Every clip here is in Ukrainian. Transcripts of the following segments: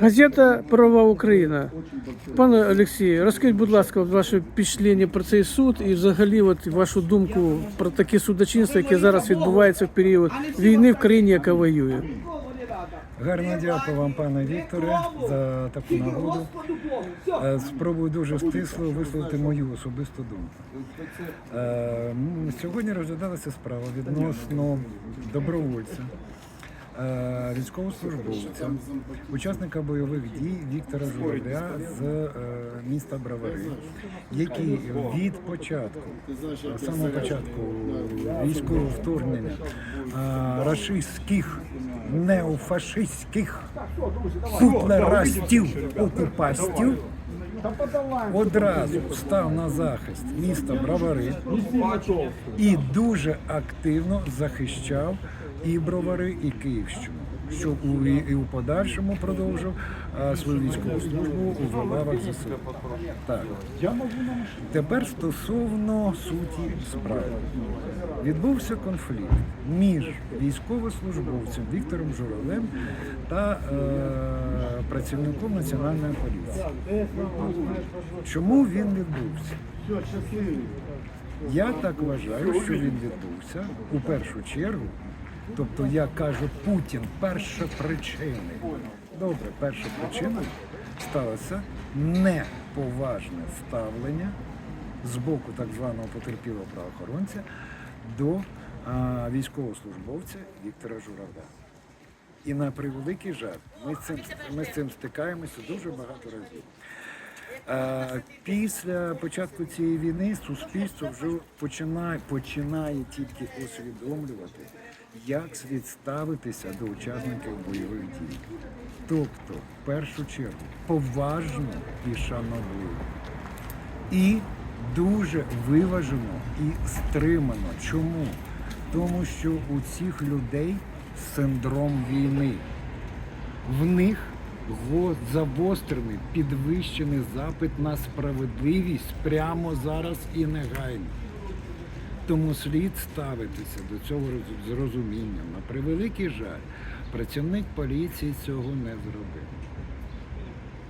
Газета Права Україна. Пане Олексію, розкажіть, будь ласка, ваше впечатлення про цей суд і взагалі от вашу думку про таке судочинство, яке зараз відбувається в період війни в країні, яка воює. Гарно дякую вам, пане Вікторе, за таку нагоду. Е, Спробую дуже стисло висловити мою особисту думку. Е, Сьогодні розглядалася справа відносно добровольця, військовослужбовця, учасника бойових дій Віктора Журавля з е, міста Бравари, який від початку, самого початку військового вторгнення е, рашистських неофашистських гутлерастів окупастів одразу став на захист міста Бровари і дуже активно захищав і Бровари, і Київщину. Що у і у подальшому продовжив свою військову службу у лавах ЗСУ. Так. Тепер стосовно суті справи. Відбувся конфлікт між військовослужбовцем Віктором Журавлем та е, працівником національної поліції. Чому він відбувся? Я так вважаю, що він відбувся у першу чергу. Тобто, як каже Путін, перша причина. Добре, перша причина сталося неповажне ставлення з боку так званого потерпілого правоохоронця до а, військовослужбовця Віктора Журавля. І на превеликий жаль, ми з цим, ми з цим стикаємося дуже багато разів. Після початку цієї війни суспільство вже починає, починає тільки усвідомлювати, як слід ставитися до учасників бойових дій. Тобто, в першу чергу, поважно і шановливо. І дуже виважено і стримано. Чому? Тому що у цих людей синдром війни. В них го- загострений, підвищений запит на справедливість прямо зараз і негайно. Тому слід ставитися до цього з розумінням. На превеликий жаль, працівник поліції цього не зробив.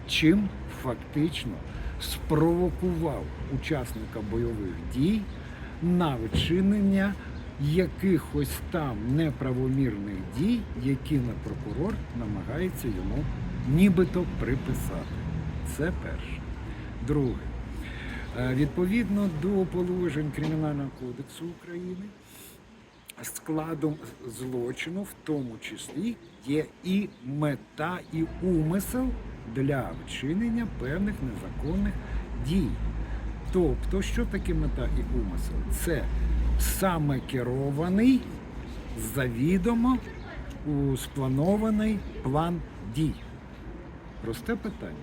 Чим фактично спровокував учасника бойових дій на вчинення якихось там неправомірних дій, які на прокурор намагається йому нібито приписати. Це перше. Друге. Е, Відповідно до положень Кримінального кодексу України, складом злочину, в тому числі, є і мета, і умисел для вчинення певних незаконних дій. Тобто, що таке мета і умисел? Це саме керований, завідомо спланований план дій. Просте питання.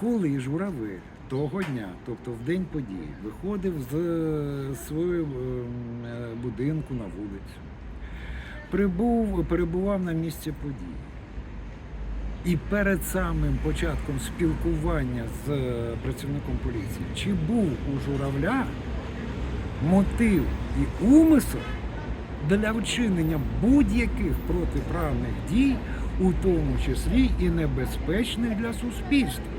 Коли журавель того дня, тобто в день події, виходив з е, свого ем, е, будинку на вулицю, прибув, перебував на місці події. І перед самим початком спілкування з е, працівником поліції, чи був у журавля мотив і умисел для вчинення будь-яких протиправних дій, у тому числі і небезпечних для суспільства.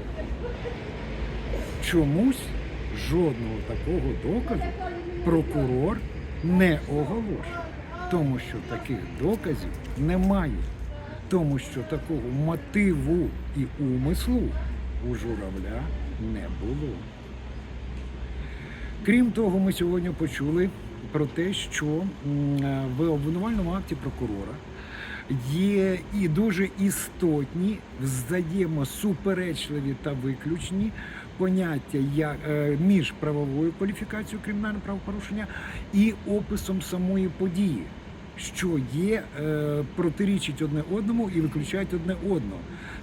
Чомусь жодного такого доказу прокурор не оголошує, тому що таких доказів немає, тому що такого мотиву і умислу у журавля не було. Крім того, ми сьогодні почули про те, що е, в обвинувальному акті прокурора є і дуже істотні, взаємосуперечливі та виключні поняття як, е, між правовою кваліфікацією кримінального правопорушення і описом самої події, що є, е, протирічить одне одному і виключають одне одного.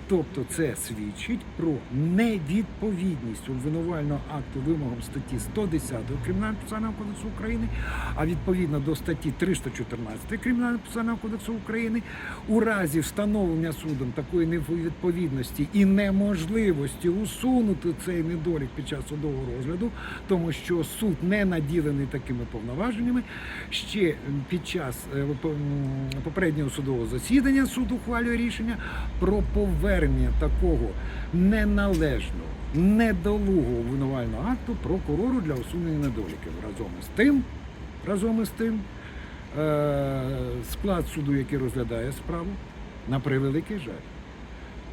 Тобто це свідчить про невідповідність обвинувального акту вимогам статті 110 Кримінального процесуального кодексу України, а відповідно до статті 314 Кримінального процесуального кодексу України, у разі встановлення судом такої невідповідності і неможливості усунути цей недолік під час судового розгляду, тому що суд не наділений такими повноваженнями. Ще під час е, попереднього судового засідання суд ухвалює рішення про повернення такого неналежного, недолугого обвинувального акту прокурору для усунення недоліків. Разом із тим, разом із тим, е, склад суду, який розглядає справу, на превеликий жаль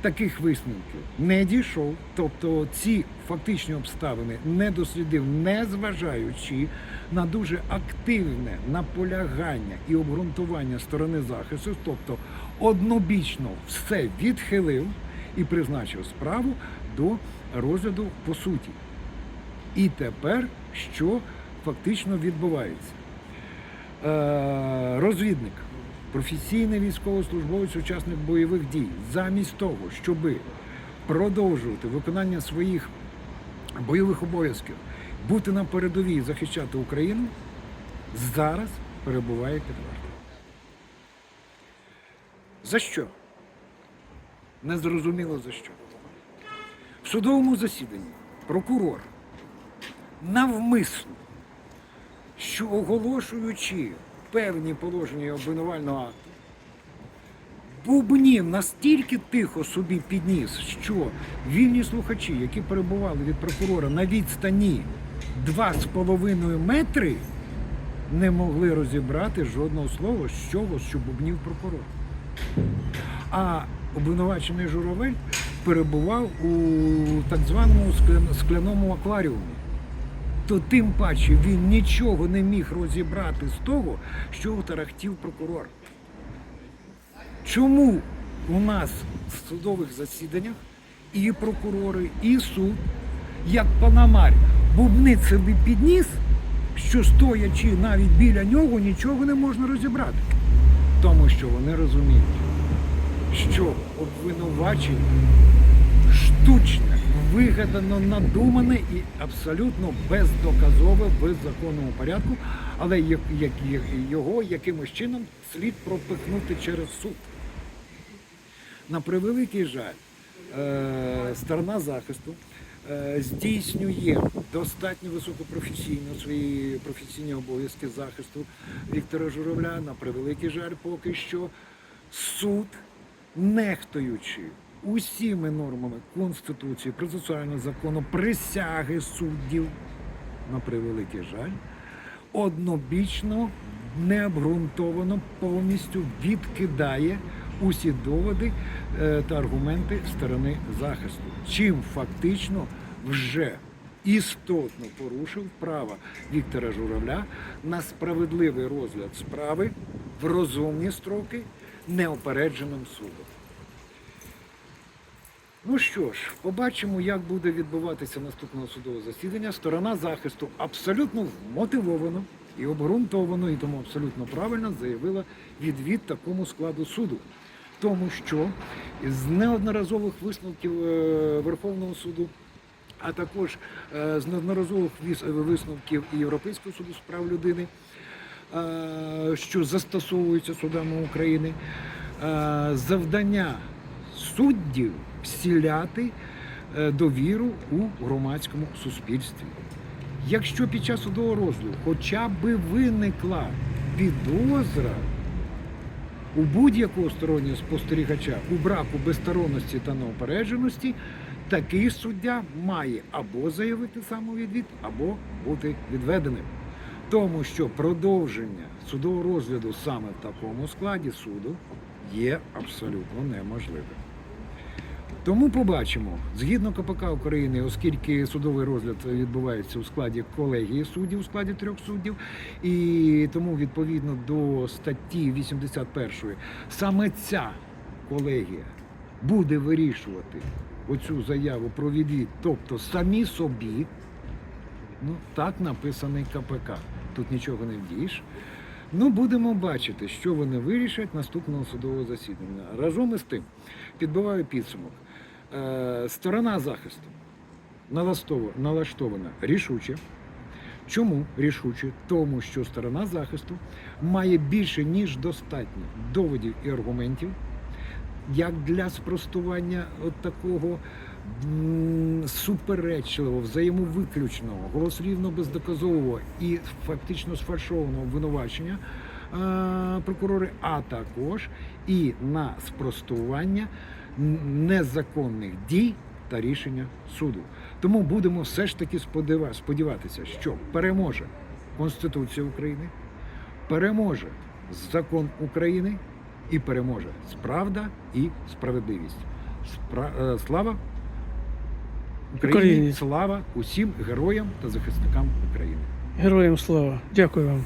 таких висновків не дійшов. Тобто ці фактичні обставини не дослідив, не зважаючи на дуже активне наполягання і обґрунтування сторони захисту, тобто однобічно все відхилив і призначив справу до розгляду по суті. І тепер що фактично відбувається? Е, розвідник, професійний військовослужбовець, учасник бойових дій, замість того, щоб продовжувати виконання своїх бойових обов'язків, бути на передовій, захищати Україну, зараз перебуває під вартою. За що? Незрозуміло за що. В судовому засіданні прокурор навмисно що оголошуючи певні положення обвинувального акту, бубнів настільки тихо собі підніс, що вільні слухачі, які перебували від прокурора на відстані 2,5 метри, не могли розібрати жодного слова з чого, що бубнів прокурор. А обвинувачений журавель перебував у так званому скляному акваріумі то тим паче він нічого не міг розібрати з того, що тарахтів прокурор. Чому у нас в судових засіданнях і прокурори, і суд, як панамарь, бубнить собі підніс, що стоячи навіть біля нього, нічого не можна розібрати. Тому що вони розуміють, що обвинувачення штучне, вигадано, надумане і абсолютно бездоказове в законному порядку, але його якимось чином слід пропихнути через суд. На превеликий жаль, е, сторона захисту здійснює достатньо високопрофесійно свої професійні обов'язки захисту Віктора Журавля. На превеликий жаль, поки що суд, нехтуючи усіми нормами Конституції, процесуального закону, присяги суддів, на превеликий жаль, однобічно, необґрунтовано повністю відкидає усі доводи е, та аргументи сторони захисту, чим фактично вже істотно порушив право Віктора Журавля на справедливий розгляд справи в розумні строки неопередженим судом. Ну що ж, побачимо, як буде відбуватися наступного судового засідання. Сторона захисту абсолютно мотивовано і обґрунтовано, і тому абсолютно правильно заявила відвід такому складу суду. Тому що з неодноразових висновків е, Верховного суду, а також е, з неодноразових висновків і Європейського суду з прав людини, е, що застосовуються судами України, завдання суддів вселяти е, довіру у громадському суспільстві. Якщо під час судового розгляду хоча б виникла підозра у будь-якого стороннього спостерігача у браку безсторонності та неопередженості, такий суддя має або заявити самовідвід, або бути відведеним. Тому що продовження судового розгляду саме в такому складі суду є абсолютно неможливим. Тому побачимо, згідно КПК України, оскільки судовий розгляд відбувається у складі колегії суддів, у складі трьох суддів, і тому відповідно до статті 81 саме ця колегія буде вирішувати оцю заяву про відвід, тобто самі собі, ну так написаний КПК. Тут нічого не вдієш. Ну, будемо бачити, що вони вирішать наступного судового засідання. Разом із тим, підбиваю підсумок. Е, сторона захисту налаштована, рішуче. Чому рішуче? Тому що сторона захисту має більше ніж достатньо доводів і аргументів, як для спростування от такого суперечливого, взаємовиключного, голослівно бездоказового і фактично сфальшованого обвинувачення е, прокурори, а також і на спростування незаконних дій та рішення суду. Тому будемо все ж таки сподіва- сподіватися, що переможе Конституція України, переможе закон України і переможе справда і справедливість. Спра- е, Слава Україні, Україні. слава усім героям та захисникам України. Героям слава. Дякую вам.